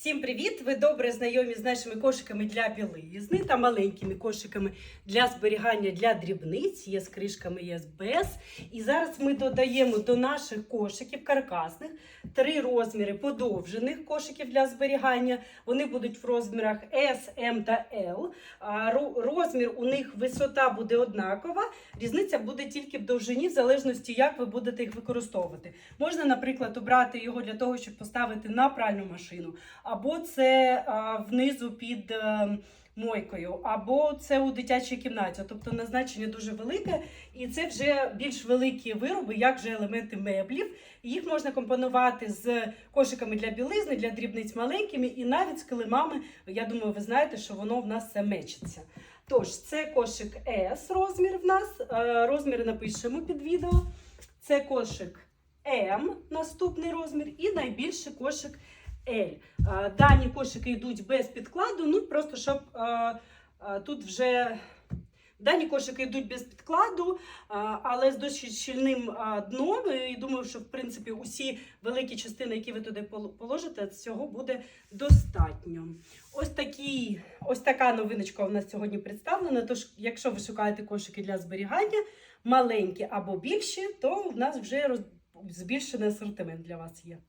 Всім привіт! Ви добре знайомі з нашими кошиками для білизни та маленькими кошиками для зберігання для дрібниць. Є з кришками, є з без. І зараз ми додаємо до наших кошиків каркасних три розміри подовжених кошиків для зберігання. Вони будуть в розмірах S, M та L. Розмір у них висота буде однакова. Різниця буде тільки в довжині, в залежності, як ви будете їх використовувати. Можна, наприклад, обрати його для того, щоб поставити на пральну машину, або це внизу під е, мойкою, або це у дитячій кімнаті. Тобто назначення дуже велике, і це вже більш великі вироби, як же елементи меблів. Їх можна компонувати з кошиками для білизни, для дрібниць маленькими, і навіть з килимами. Я думаю, ви знаєте, що воно в нас все мечиться. Тож, це кошик S розмір в нас. е, Розміри напишемо під відео. Це кошик М, наступний розмір, і найбільший кошик L. Дані кошики йдуть без підкладу, ну просто щоб тут вже. Дані кошики йдуть без підкладу, але з досить щільним дном. І думаю, що в принципі усі великі частини, які ви туди положите, цього буде достатньо. Ось такі, ось така новиночка у нас сьогодні представлена. Тож, якщо ви шукаєте кошики для зберігання, маленькі або більші, то в нас вже роз... збільшений асортимент для вас є.